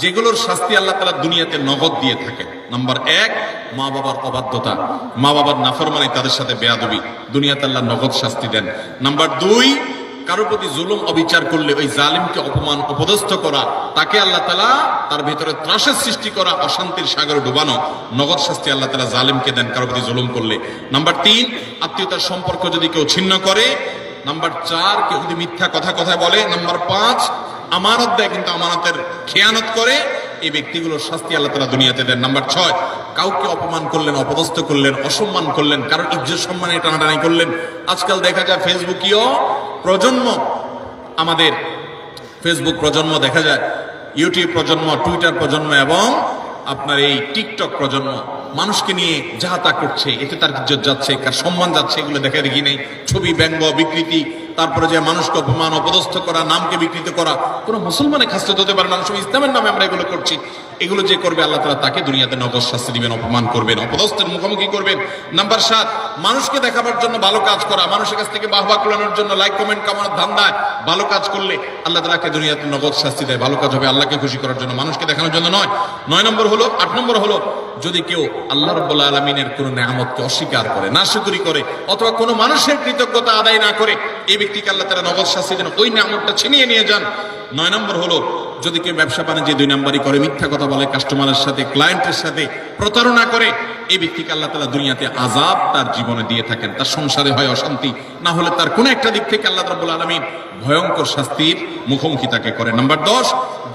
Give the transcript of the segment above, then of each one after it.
যেগুলোর শাস্তি আল্লাহ তালা দুনিয়াতে নগদ দিয়ে থাকে নাম্বার এক, মা বাবার অবাধ্যতা। মা বাবার নাফরমানি তাদের সাথে বেয়াদবি। দুনিয়াতে আল্লাহ নগদ শাস্তি দেন। নাম্বার দুই, কারোর প্রতি জুলুম, অবিচার করলে ওই জালিমকে অপমান, অপদস্থ করা, তাকে আল্লাহ তালা তার ভিতরে ত্রাসের সৃষ্টি করা, অশান্তির সাগরে ডুবানো, নগদ শাস্তি আল্লাহ তালা জালিমকে দেন কারোর প্রতি জুলুম করলে। নাম্বার তিন, আত্মীয়তার সম্পর্ক যদি কেউ ছিন্ন করে, নাম্বার চার, কেউ যদি মিথ্যা কথা কথা বলে, নাম্বার পাঁচ আমানত দেয়, কিন্তু আমানতের খেয়ানত করে এই ব্যক্তিগুলোর শাস্তি আল্লাহ তালা দুনিয়াতে দেন। নাম্বার ছয়, কাউকে অপমান করলেন, অপদস্থ করলেন, অসম্মান করলেন, কারোর ইজ্জত সম্মানে টানাটানি করলেন। আজকাল দেখা যায় ফেসবুকীয় প্রজন্ম, আমাদের ফেসবুক প্রজন্ম দেখা যায়, ইউটিউব প্রজন্ম, টুইটার প্রজন্ম এবং আপনার এই টিকটক প্রজন্ম, মানুষকে নিয়ে যাহা তা করছে, এতে তার ইজ্জত যাচ্ছে, কার সম্মান যাচ্ছে, এগুলো দেখা দেখি নেই। ছবি ব্যঙ্গ, বিকৃতি তারপরে যে মানুষকে অপমান, অপদস্থ করা, নামকে বিকৃত করা, কোনো মুসলমানে খাস্ত হতে পারে না। ইসলামের নামে আমরা এগুলো করছি। এগুলো যে করবে আল্লাহ তালা তাকে দুনিয়াতে নগদ শাস্তি দিবেন, অপমান করবেন, অপদস্থের মুখোমুখি করবেন। নাম্বার সাত, মানুষকে দেখাবার জন্য ভালো কাজ করা, মানুষের কাছ থেকে বাহবা কুলানোর জন্য লাইক কমেন্ট কামানোর ধান্দায় ভালো কাজ করলে আল্লাহ তালাকে দুনিয়াতে নগদ শাস্তি দেয়, ভালো কাজ হবে আল্লাহকে খুশি করার জন্য, মানুষকে দেখানোর জন্য নয়। নয় নম্বর হলো, আট নম্বর হলো, যদি কেউ আল্লাহ রব্বুল্লাহ আলমিনের কোনো নামতকে অস্বীকার করে না করে, অথবা কোনো মানুষের কৃতজ্ঞতা আদায় না করে এই ব্যক্তিকে আল্লাহ তারা নগদ শাস্তি দেন। ওই নামতটা ছিনিয়ে নিয়ে যান। নয় নম্বর হলো, যদি কেউ ব্যবসা বাণিজ্যে দুই নম্বরই করে, মিথ্যা কথা বলে কাস্টমারের সাথে ক্লায়েন্টের সাথে প্রতারণা করে, এই ব্যক্তিকে আল্লাহ তালা দুনিয়াতে আজাব তার জীবনে দিয়ে থাকেন। তার সংসারে হয় অশান্তি, না হলে তার কোনো একটা দিক থেকে আল্লাহ রাবুল আলমিন ভয়ঙ্কর শাস্তির মুখোমুখি তাকে করে। নাম্বার দশ,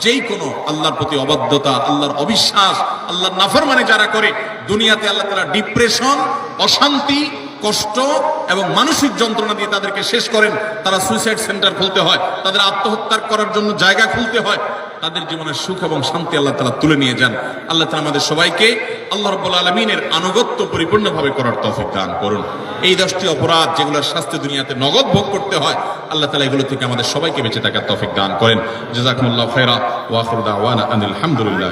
যেই কোনো আল্লাহর প্রতি অবাধ্যতা, আল্লাহর অবিশ্বাস, আল্লাহর নাফরমানে যারা করে, দুনিয়াতে আল্লাহ তালা ডিপ্রেশন অশান্তি কষ্ট এবং মানসিক যন্ত্রণা দিয়ে তাদেরকে শেষ করেন। তারা সুইসাইড সেন্টার খুলতে হয়। তাদের আত্মহত্যা করার জন্য জায়গা খুলতে হয়। তাদের জীবনের সুখ এবং শান্তি আল্লাহ তালা তুলে নিয়ে যান। আল্লাহ তালা আমাদের সবাইকে আল্লাহ রব্বুল আলমিনের আনুগত্য পরিপূর্ণভাবে করার তৌফিক দান করুন। এই দশটি অপরাধ যেগুলোর শাস্তি দুনিয়াতে নগদ ভোগ করতে হয়, আল্লাহ তালা এগুলো থেকে আমাদের সবাইকে বেঁচে থাকার তৌফিক দান করেন। জাজাকুমুল্লাহ খেরা ওয়াফরুদা ওয়ানা আনিল হামদুলিল্লাহ